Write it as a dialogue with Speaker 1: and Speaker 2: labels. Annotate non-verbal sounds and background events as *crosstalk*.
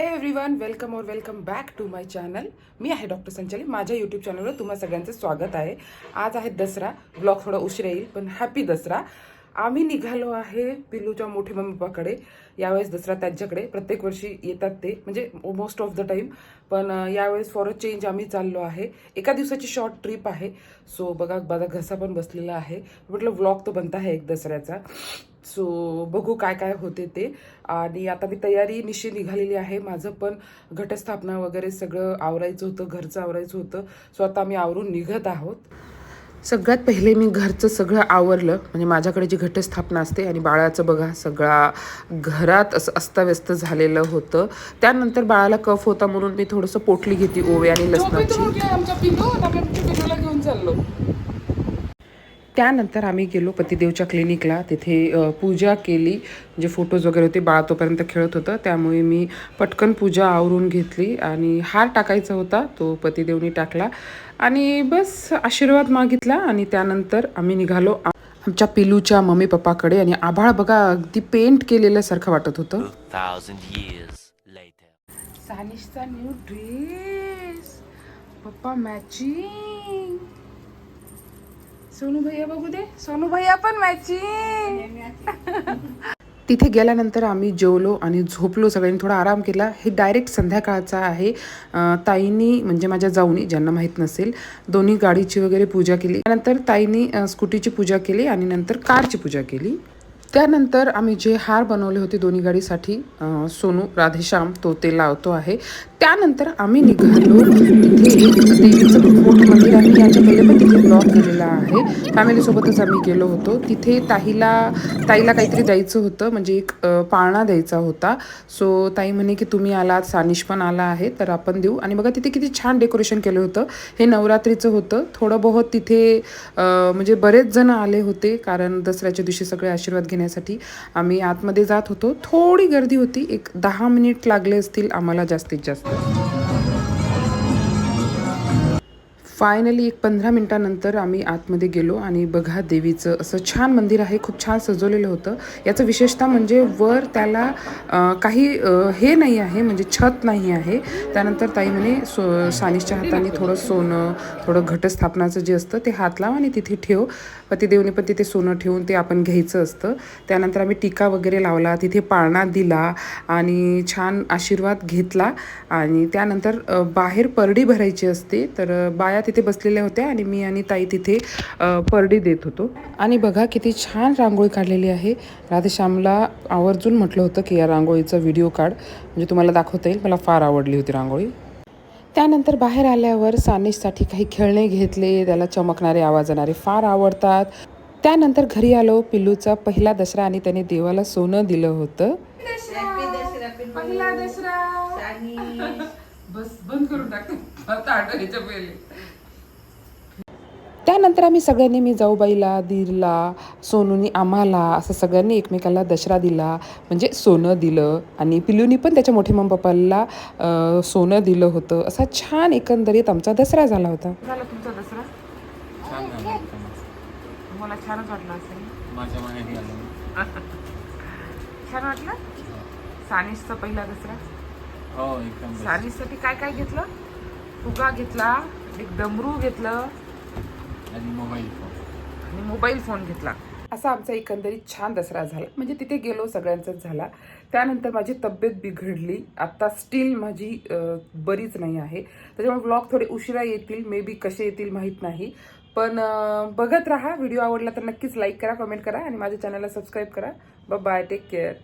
Speaker 1: हे everyone welcome और welcome back to my channel मी आहे डॉक्टर संचाली माझ्या यूट्यूब चॅनलवर तुम्हा सगळ्यांचं स्वागत आहे. आज आहे दसरा. ब्लॉग थोडा उशीर येईल पण हॅपी दसरा. आम्ही निघालो आहे पिल्लूच्या मोठे मम्मी पप्पाकडे यावेळेस दसरा त्यांच्याकडे. प्रत्येक वर्षी येतात ते. म्हणजे मोस्ट ऑफ द टाईम पण यावेळेस फॉर अ चेंज आम्ही चाललो आहे. एका दिवसाची शॉर्ट ट्रिप आहे. सो बघा माझा घसा पण बसलेला आहे. म्हटलं व्लॉग तो बनता आहे एक दसऱ्याचा. सो बघू काय काय होते ते. आणि आता मी तयारी निश्चित निघालेली आहे. माझं पण घटस्थापना वगैरे सगळं आवरायचं होतं घरचं आवरायचं होतं. सो आता आम्ही आवरून निघत आहोत. सगळ्यात पहिले मी घरचं सगळं आवरलं. म्हणजे माझ्याकडे जी घटस्थापना असते आणि बाळाचं बघा सगळा घरात असं अस्ताव्यस्त झालेलं होतं. त्यानंतर बाळाला कफ होता म्हणून मी थोडंसं पोटली घेते ओवे आणि लसणाची. घेऊन चाललो. त्यानंतर आम्ही गेलो पतिदेवच्या क्लिनिकला. तिथे पूजा केली. जे फोटोज वगैरे होते बाळ तोपर्यंत खेळत होतं. त्यामुळे मी पटकन पूजा आवरून घेतली आणि हार टाकायचा होता तो पतिदेवनी टाकला. आणि बस आशीर्वाद मागितला आणि त्यानंतर आम्ही निघालो. आमच्या पिलूच्या मम्मी पप्पाकडे आणि आभाळ बघा अगदी पेंट केलेल्यासारखं वाटत होतं. सानिशचा न्यू ड्रेस पप्पा मॅचिंग सोनू भैया बघू दे. सोनू भैया पण मॅचिंग *laughs* तिथे गेल्यानंतर आम्ही जेवलो आणि झोपलो सगळ्यांनी थोडा आराम केला. हे डायरेक्ट संध्याकाळचा आहे. ताईंनी ताईनी म्हणजे माझ्या जाऊनी ज्यांना माहीत नसेल दोन्ही गाडीची वगैरे पूजा केली. त्यानंतर ताईंनी स्कूटीची पूजा केली आणि नंतर कारची पूजा केली. त्यानंतर आम्ही जे हार बनवले होते दोन्ही गाडीसाठी सोनू राधेश्याम तो ते लावतो आहे. त्यानंतर आम्ही निघालो. तिथे एक देवीचं मोठं मंदिर आहे. याच्या पहिले पण तिथे ब्लॉग केलेला आहे. फॅमिलीसोबतच आम्ही गेलो होतो. तिथे ताईला ताईला काहीतरी द्यायचं होतं. म्हणजे एक पाळणा द्यायचा होता. सो ताई म्हणे की तुम्ही आलात सानिश पण आला आहे तर आपण देऊ. आणि बघा तिथे किती छान डेकोरेशन केलं होतं. हे नवरात्रीचं होतं. थोडं बहुत तिथे म्हणजे बरेच जण आले होते कारण दसऱ्याच्या दिवशी सगळे आशीर्वाद घेण्यासाठी आम्ही आतमध्ये जात होतो. थोडी गर्दी होती. एक दहा मिनिट लागले असतील आम्हाला जास्तीत जास्त. Thank you. फायनली एक पंधरा मिनिटानंतर आम्ही आतमध्ये गेलो आणि बघा देवीचं असं छान मंदिर आहे खूप छान सजवलेलं होतं. याचं विशेषतः म्हणजे वर त्याला काही हे नाही आहे म्हणजे छत नाही आहे. त्यानंतर ताई म्हणे सो सानिशच्या हाताने थोडं सोनं थोडं घटस्थापनाचं जे असतं ते हात लाव आणि तिथे ठेव. पतिदेवने पण तिथे सोनं ठेवून ते आपण घ्यायचं असतं. त्यानंतर आम्ही टीका वगैरे लावला तिथे पाळणा दिला आणि छान आशीर्वाद घेतला. आणि त्यानंतर बाहेर परडी भरायची असते तर बाया तिथे बसलेल्या होत्या आणि मी आणि ताई तिथे परडी देत होतो. आणि बघा किती छान रांगोळी काढलेली आहे. राधेश्यामला आवर्जून म्हटलं होतं की या रांगोळीचा व्हिडिओ काढ. म्हणजे तुम्हाला दाखवता येईल. मला फार आवडली होती रांगोळी. त्यानंतर बाहेर आल्यावर सानिशसाठी काही खेळणे घेतले. त्याला चमकणारे आवाज येणारे फार आवडतात. त्यानंतर घरी आलो. पिल्लूचा पहिला दसरा आणि त्याने देवाला सोनं दिलं होतं. पहिला दसरा. बस बंद करून टाक पहिले. त्यानंतर आम्ही सगळ्यांनी मी जाऊबाईला दीरला सोनूनी आम्हाला असं सगळ्यांनी एकमेकाला दसरा दिला म्हणजे सोनं दिलं. आणि पिल्लूनी पण त्याच्या मोठ्या मम्मी पप्पाला सोनं दिलं होतं. असा छान एकंदरीत आमचा दसरा झाला होता. झाला तुमचा दसरा?
Speaker 2: छान झालं
Speaker 1: मला छानच वाटलं असेल.
Speaker 2: माझ्या माहेरी आलो.
Speaker 1: छान वाटलं? पहिला दसरा?
Speaker 2: हो एकदम
Speaker 1: काय काय घेतलं? फुगा घेतला एक डमरू घेतलं
Speaker 2: आणि मोबाईल फोन
Speaker 1: आणि मोबाईल फोन घेतला. असा आमचा एकंदरीत छान दसरा झाला. म्हणजे तिथे गेलो सगळ्यांचाच झाला. त्यानंतर माझी तब्येत बिघडली. आता स्टील माझी बरीच नाही आहे. त्याच्यामुळे ब्लॉग थोडे उशिरा येतील मे बी कसे येतील माहीत नाही. पण बघत राहा. व्हिडिओ आवडला तर नक्कीच लाईक करा कमेंट करा आणि माझ्या चॅनलला सबस्क्राईब करा. Bye take care